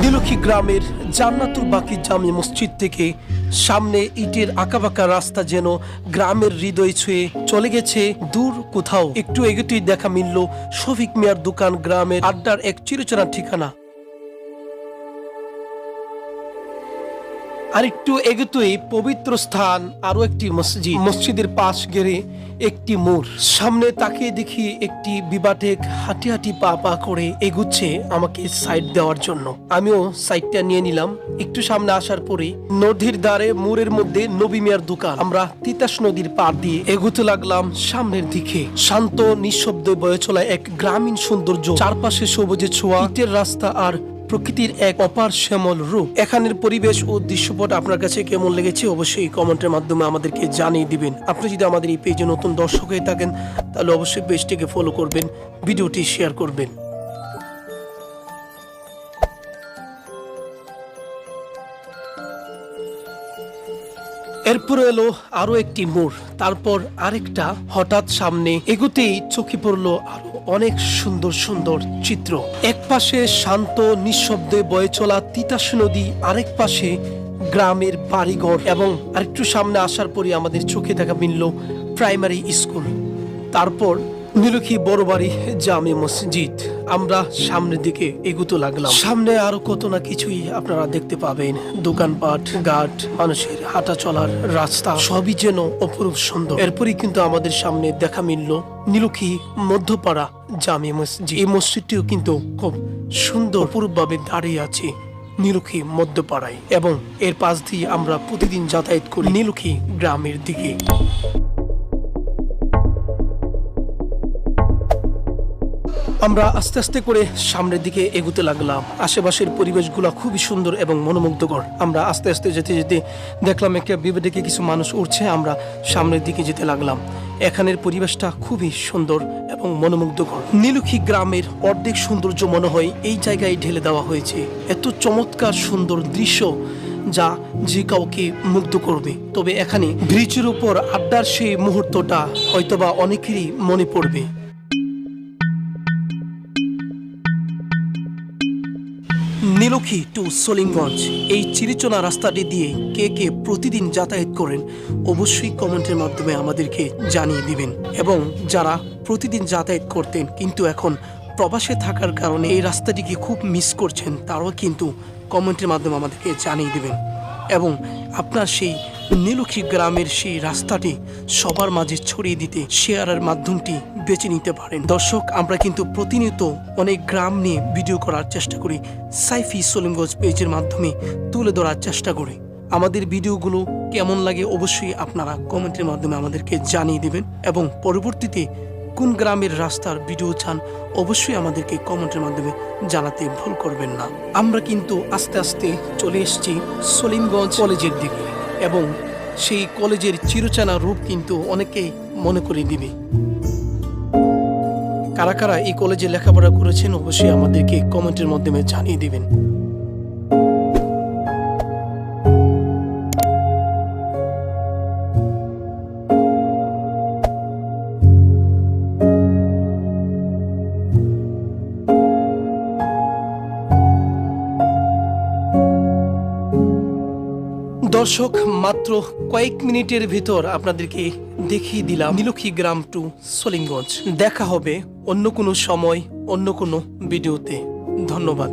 নীলক্ষী গ্রামের জান্নাতুর বাকি জামি মসজিদ থেকে সামনে ইটের আঁকাবাঁকা রাস্তা যেন গ্রামের হৃদয় ছুঁয়ে চলে গেছে। দূর কোথাও একটু এগোতেই দেখা মিলল শফিক মিয়ার দোকান গ্রামের আড্ডার এক চিরচেনা ঠিকানা। আর একটু এগোতেই পবিত্র স্থান আরও একটি মসজিদ। মসজিদের পাশ গেড়ে একটি মোড়। সামনে তাকিয়ে দেখি একটি বিবাটেক হাঁটি হাঁটি পা পা করে এগুচ্ছে আমাকে সাইড দেওয়ার জন্য। আমিও সাইডটা নিয়ে নিলাম। একটু সামনে আসার পরে নদীর ধারে মোড়ের মধ্যে নবী মিয়ার দোকান। আমরা তিতাস নদীর পার দিয়ে এগুতে লাগলাম সামনের দিকে। শান্ত, নিঃশব্দে বয়ে চলা এক গ্রামীণ সৌন্দর্য। চারপাশে সবুজে ছোঁয়া, ইটের রাস্তা আর প্রকৃতির এক অপার শ্যামল রূপ। এখানের পরিবেশ ও দৃশ্যপট আপনার কাছে কেমন লেগেছে অবশ্যই কমেন্টের মাধ্যমে আমাদেরকে জানিয়ে দিবেন। আপনি যদি আমাদের এই পেজে নতুন দর্শক হয়ে থাকেন, তাহলে অবশ্যই পেজটিকে ফলো করবেন, ভিডিওটি শেয়ার করবেন। এরপর এলো আরও একটি মোড়, তারপর আরেকটা। হঠাৎ সামনে এগুতেই চোখে পড়ল আরও অনেক সুন্দর সুন্দর চিত্র। এক পাশে শান্ত, নিঃশব্দে বয়ে চলা তিতাস নদী, আরেক পাশে গ্রামের বাড়িঘর এবং আরেকটু সামনে আসার পরে আমাদের চোখে দেখা মিলল প্রাইমারি স্কুল তারপর নীলক্ষী বড় বাড়ি জামে মসজিদ। আমরা সামনের দিকে এগুতে লাগলাম। সামনে আরও কত না কিছুই আপনারা দেখতে পাবেন। দোকানপাট, ঘাট, মানুষের হাঁটা চলার রাস্তা, সবই যেন অপরূপ সুন্দর। এরপরই কিন্তু আমাদের সামনে দেখা মিলল নীলক্ষী মধ্যপাড়া জামে মসজিদ। এই মসজিদটিও কিন্তু খুব সুন্দর অপরূপভাবে দাঁড়িয়ে আছে নীলক্ষী মধ্যপাড়ায়। এবং এর পাশ দিয়ে আমরা প্রতিদিন যাতায়াত করি নীলক্ষী গ্রামের দিকে। আমরা আস্তে আস্তে করে সামনের দিকে এগুতে লাগলাম। আশেপাশের পরিবেশগুলো খুবই সুন্দর এবং মনোমুগ্ধকর। আমরা আস্তে আস্তে যেতে যেতে দেখলাম একটা বিবেকে কিছু মানুষ উঠছে আমরা সামনের দিকে যেতে লাগলাম। এখানের পরিবেশটা খুবই সুন্দর এবং মনোমুগ্ধকর। নীলুখী গ্রামের অর্ধেক সৌন্দর্য মনে হয় এই জায়গায় ঢেলে দেওয়া হয়েছে। এত চমৎকার সুন্দর দৃশ্য যা যে কাউকে মুগ্ধ করবে। তবে এখানে ব্রিজের উপর আড্ডার সেই মুহূর্তটা হয়তোবা অনেকেরই মনে পড়বে। নীলক্ষী টু সলিমগঞ্জ। এই চিরিচনা রাস্তাটি দিয়ে কে কে প্রতিদিন যাতায়াত করেন, অবশ্যই কমেন্টের মাধ্যমে আমাদেরকে জানিয়ে দিবেন। এবং যারা প্রতিদিন যাতায়াত করতেন, কিন্তু এখন প্রবাসে থাকার কারণে এই রাস্তাটিকে খুব মিস করছেন, তারাও কিন্তু কমেন্টের মাধ্যমে আমাদেরকে জানিয়ে দিবেন। এবং আপনার সেই নীলক্ষী গ্রামের সেই রাস্তাটি সবার মাঝে ছড়িয়ে দিতে শেয়ারের মাধ্যমটি বেছে নিতে পারেন। দর্শক, আমরা কিন্তু প্রতিনিয়ত অনেক গ্রাম নিয়ে ভিডিও করার চেষ্টা করি। সাইফি সলিমগঞ্জ পেজের মাধ্যমে তুলে ধরার চেষ্টা করি। আমাদের ভিডিওগুলো কেমন লাগে অবশ্যই আপনারা কমেন্টের মাধ্যমে আমাদেরকে জানিয়ে দেবেন এবং পরবর্তীতে কোন গ্রামের রাস্তার ভিডিও চান অবশ্যই আমাদেরকে কমেন্টের মাধ্যমে জানাতে ভুল করবেন না। আমরা কিন্তু আস্তে আস্তে চলে এসেছি সলিমগঞ্জ কলেজের দিকে। এবং সেই কলেজের চিরচেনা রূপ কিন্তু অনেকেই মনে করে দিবে কারা কারা এই কলেজে লেখাপড়া করেছেন অবশ্যই আমাদেরকে কমেন্টের মাধ্যমে জানিয়ে দিবেন। দর্শক, মাত্র কয়েক মিনিটের ভিতর আপনাদেরকে দেখিয়ে দিলাম নীলক্ষী গ্রাম টু সলিমগঞ্জ। দেখা হবে অন্য কোনো সময়, অন্য কোনো ভিডিওতে। ধন্যবাদ।